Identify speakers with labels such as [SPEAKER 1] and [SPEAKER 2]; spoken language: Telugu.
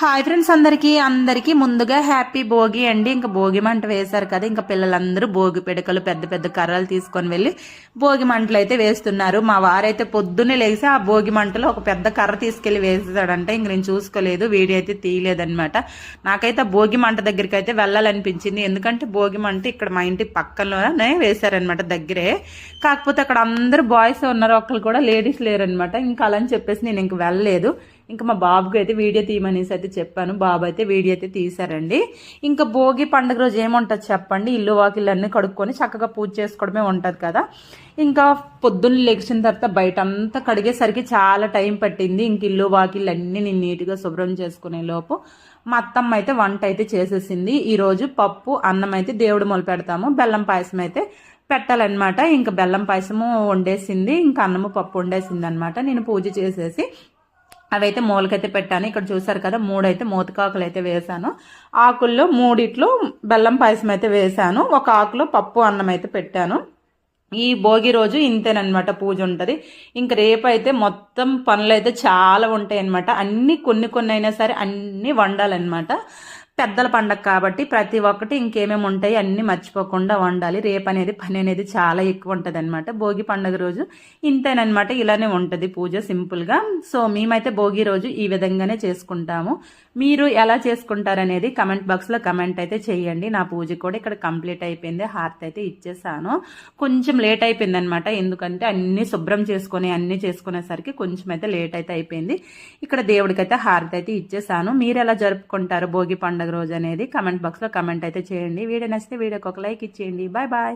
[SPEAKER 1] హాయ్ ఫ్రెండ్స్ అందరికీ అందరికీ ముందుగా హ్యాపీ భోగి అండి. ఇంకా భోగి మంట వేశారు కదా ఇంకా పిల్లలందరూ భోగి పిడకలు పెద్ద పెద్ద కర్రలు తీసుకొని వెళ్ళి భోగి మంటలు అయితే వేస్తున్నారు. మా వారైతే పొద్దున్నే లేచి ఆ భోగి మంటలో ఒక పెద్ద కర్ర తీసుకెళ్ళి వేసాడంటే ఇంక నేను చూసుకోలేదు వీడియో అయితే తీయలేదనమాట నాకైతే ఆ భోగి మంట దగ్గరికి అయితే వెళ్ళాలనిపించింది. ఎందుకంటే భోగి మంట ఇక్కడ మా ఇంటి పక్కనలోనే వేశారనమాట దగ్గరే. కాకపోతే అక్కడ అందరూ బాయ్స్ ఉన్నారు ఒకళ్ళు కూడా లేడీస్ లేరనమాట ఇంకా అలా అని చెప్పేసి నేను ఇంక వెళ్ళలేదు. ఇంకా మా బాబుకి అయితే వీడియో తీయమనేసి అయితే చెప్పాను. బాబు అయితే వీడియో అయితే తీశారండి. ఇంకా భోగి పండుగ రోజు ఏముంటుంది చెప్పండి. ఇల్లు వాకిళ్ళన్నీ కడుక్కొని చక్కగా పూజ చేసుకోవడమే ఉంటుంది కదా. ఇంకా పొద్దున్న లేచిన తర్వాత బయట అంతా కడిగేసరికి చాలా టైం పట్టింది. ఇంక ఇల్లు వాకిళ్ళు అన్నీ నేను నీట్గా శుభ్రం చేసుకునే లోపు మా అత్తమ్మ అయితే వంట అయితే చేసేసింది. ఈరోజు పప్పు అన్నం అయితే దేవుడు మొదలు పెడతాము. బెల్లం పాయసం అయితే పెట్టాలన్నమాట. ఇంకా బెల్లం పాయసము వండేసింది. ఇంకా అన్నము పప్పు వండేసింది అనమాట నేను పూజ చేసేసి అవైతే మూలకైతే పెట్టాను. ఇక్కడ చూసారు కదా మూడైతే మూతకాకులు అయితే వేసాను ఆకుల్లో మూడిట్లో బెల్లం పాయసం అయితే వేసాను ఒక ఆకులో పప్పు అన్నం అయితే పెట్టాను. ఈ భోగి రోజు ఇంతేనమాట పూజ ఉంటుంది. ఇంక రేపు అయితే మొత్తం పనులు అయితే చాలా ఉంటాయి అనమాట అన్నీ కొన్ని కొన్ని అయినా సరే అన్నీ వండాలన్నమాట. పెద్దల పండగ కాబట్టి ప్రతి ఒక్కటి ఇంకేమేమి ఉంటాయి అన్ని మర్చిపోకుండా వండాలి. రేపు అనేది పని అనేది చాలా ఎక్కువ ఉంటుంది అనమాట భోగి పండుగ రోజు ఇంతేనమాట ఇలానే ఉంటుంది పూజ సింపుల్గా. సో మేమైతే భోగి రోజు ఈ విధంగానే చేసుకుంటాము. మీరు ఎలా చేసుకుంటారనేది కమెంట్ బాక్స్లో కమెంట్ అయితే చేయండి. నా పూజ కూడా ఇక్కడ కంప్లీట్ అయిపోయింది. హార్త్ అయితే ఇచ్చేసాను. కొంచెం లేట్ అయిపోయింది అనమాట ఎందుకంటే అన్ని శుభ్రం చేసుకొని అన్ని చేసుకునేసరికి కొంచెం అయితే లేట్ అయితే అయిపోయింది. ఇక్కడ దేవుడికైతే హారతి అయితే ఇచ్చేసాను. మీరు ఎలా జరుపుకుంటారు భోగి పండుగ రోజు అనేది కమెంట్ బాక్స్లో కమెంట్ అయితే చేయండి. వీడియో నచ్చితే వీడియోకి ఒక లైక్ ఇచ్చేయండి. Bye bye.